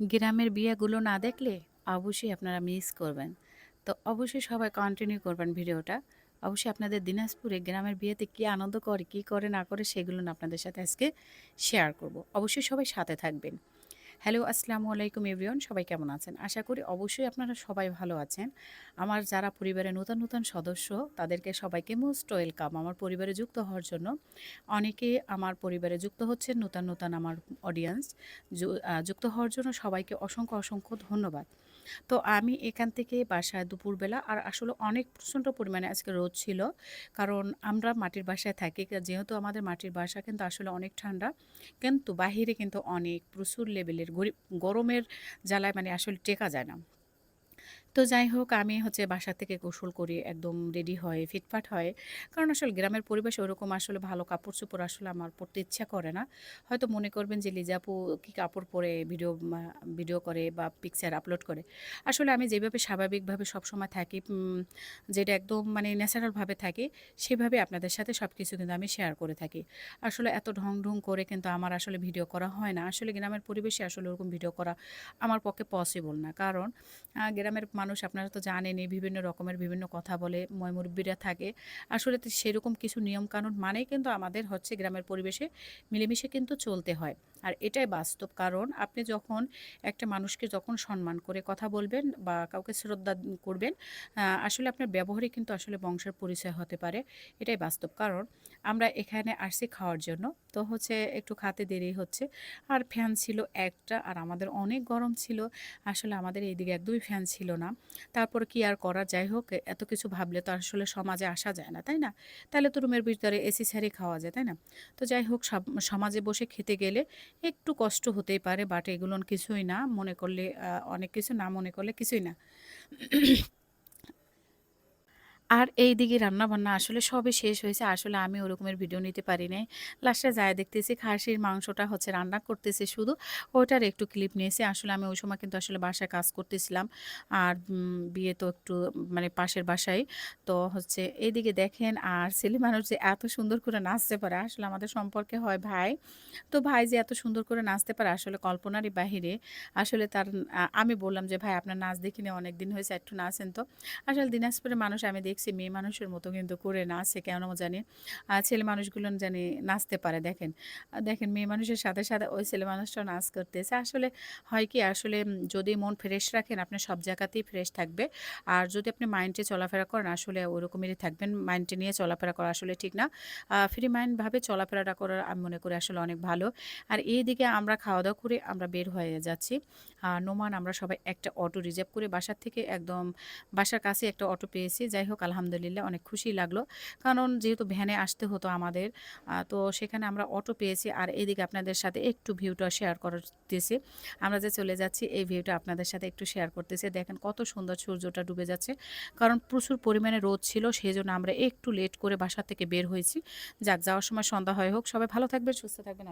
গ্রামের বিয়েগুলো না দেখলে অবশ্যই আপনারা মিস করবেন। তো অবশ্যই সবাই কন্টিনিউ করবেন ভিডিওটা। অবশ্যই আপনাদের দিনাজপুরে গ্রামের বিয়েতে কি আনন্দ করে, কি করে না করে সেগুলো আপনাদের সাথে আজকে শেয়ার করব। অবশ্যই সবাই সাথে থাকবেন। হ্যালো, আসসালামু আলাইকুম এভরিওয়ান, সবাই কেমন আছেন? আশা করি অবশ্যই আপনারা সবাই ভালো আছেন। আমার যারা পরিবারের নতুন নতুন সদস্য, তাদেরকে সবাইকে মোস্ট ওয়েলকাম। আমার পরিবারে যুক্ত হওয়ার জন্য অনেকে আমার পরিবারে যুক্ত হচ্ছেন, নতুন নতুন আমার অডিয়েন্স। যুক্ত হওয়ার জন্য সবাইকে অসংখ্য অসংখ্য ধন্যবাদ। তো আমি এখান থেকে বাসায় দুপুরবেলা আর আসলে অনেক প্রচণ্ড পরিমাণে আজকে রোদ ছিল। কারণ আমরা মাটির বাসায় থাকি যেহেতু আমাদের মাটির বাসা কিন্তু আসলে অনেক ঠান্ডা, কিন্তু বাহিরে কিন্তু অনেক প্রচুর লেভেলের গরমের জ্বালায় মানে আসলে টেকা যায় না। তো যাই হোক, আমি হচ্ছে বাসা থেকে গোসল করি, একদম রেডি হয়, ফিটফাট হয়। কারণ আসলে গ্রামের পরিবেশ ওরকম আসলে ভালো কাপড় চোপড় আসলে আমার পরতে ইচ্ছা করে না। হয়তো মনে করবেন যে লিজাপু কি কাপড় পরে ভিডিও ভিডিও করে বা পিকচার আপলোড করে? আসলে আমি যেভাবে স্বাভাবিকভাবে সবসময় থাকি যেটা একদম মানে ন্যাচারালভাবে থাকি, সেভাবে আপনাদের সাথে সব কিছু কিন্তু আমি শেয়ার করে থাকি। আসলে এত ঢং ঢং করে কিন্তু আমার আসলে ভিডিও করা হয় না। আসলে গ্রামের পরিবেশে আসলে ওরকম ভিডিও করা আমার পক্ষে পসিবল না। কারণ গ্রামের মানুষ আপনারা তো জানেনই, বিভিন্ন রকমের বিভিন্ন কথা বলে ময়মুরব্বীরা থাকে। আসলে সেরকম কিছু নিয়মকানুন মানেই কিন্তু আমাদের হচ্ছে গ্রামের পরিবেশে মিলেমিশে কিন্তু চলতে হয়। আর এটাই বাস্তব কারণ, আপনি যখন একটা মানুষকে যখন সম্মান করে কথা বলবেন বা কাউকে শ্রদ্ধা করবেন আসলে আপনার ব্যবহারে কিন্তু আসলে বংশের পরিচয় হতে পারে। এটাই বাস্তব কারণ, আমরা এখানে আসছি খাওয়ার জন্য, তো হচ্ছে একটু খাতে দেরি হচ্ছে। আর ফ্যান ছিল একটা, আর আমাদের অনেক গরম ছিল। আসলে আমাদের এইদিকে একদমই ফ্যান ছিল না। তারপর কি আর করা যাই হোক, এত কিছু ভাবলে তো আসলে সমাজে আসা যায় না, তাই না? তাহলে তো রুমের ভিতরে এসি ছাড়ি খাওয়া যায়, তাই না? তো যাই হোক সমাজে বসে খেতে গেলে একটু কষ্ট হতেই পারে বাট এগুলো কিছুই না, মনে করলে অনেক কিছু না, মনে করলে কিছুই না। আর এই দিকে রান্নাবান্না আসলে সবই শেষ হয়েছে। আসলে আমি ওরকমের ভিডিও নিতে পারি নাই। লাস্টে যায় দেখতেছি খাসির মাংসটা হচ্ছে রান্না করতেছে শুধু। ওটার একটু ক্লিপ নিয়েছি। আসলে আমি ওই সময় কিন্তু আসলে বাসায় কাজ করতেছিলাম। আর বিয়ে তো একটু মানে পাশের বাসায়। তো হচ্ছে এইদিকে দেখেন আর ছেলে মানুষ যে এত সুন্দর করে নাচতে পারে। আসলে আমাদের সম্পর্কে হয় ভাই। তো ভাই যে এত সুন্দর করে নাচতে পারে আসলে কল্পনারই বাহিরে। আসলে তার আমি বললাম যে, ভাই আপনার নাচ দেখিনি অনেক দিন হয়েছে একটু নাচেন তো। আসলে দিনাজপুরের মানুষ আমি দেখি দেখছি মেয়ে মানুষের মতো কিন্তু করে নাচে কেন জানি? ছেলে মানুষগুলো জানি নাচতে পারে, দেখেন। দেখেন, মেয়ে মানুষের সাথে সাথে ওই ছেলে মানুষটা নাচ করতেছে। আসলে হয় কি, আসলে যদি মন ফ্রেশ রাখেন, আপনি সব জায়গাতেই ফ্রেশ থাকবে। আর যদি আপনি মাইন্ডে চলাফেরা করেন, আসলে ওরকমই থাকবেন। মাইন্ডে নিয়ে চলাফেরা করা আসলে ঠিক না। ফ্রি মাইন্ডভাবে চলাফেরাটা করার আমি মনে করি আসলে অনেক ভালো। আর এই দিকে আমরা খাওয়া দাওয়া করে আমরা বের হয়ে যাচ্ছি। নোমান, আমরা সবাই একটা অটো রিজার্ভ করে বাসার থেকে একদম বাসার কাছে একটা অটো পেয়েছি। যাই হোক আলহামদুলিল্লাহ অনেক খুশি লাগল। কারণ যেহেতু ভ্যানে আসতে হতো আমাদের তো সেখানে আমরা অটো পেয়েছি। আর এদিকে আপনাদের সাথে একটু ভিউটা শেয়ার করতেছি। আমরা যে চলে যাচ্ছি, এই ভিউটা আপনাদের সাথে একটু শেয়ার করতেছি। দেখেন কত সুন্দর সূর্যটা ডুবে যাচ্ছে। কারণ প্রচুর পরিমাণে রোদ ছিল সেই জন্য আমরা একটু লেট করে বাসা থেকে বের হয়েছি। যাক, যাওয়ার সময় সন্ধ্যা হয় হোক। সবাই ভালো থাকবেন, সুস্থ থাকবেন।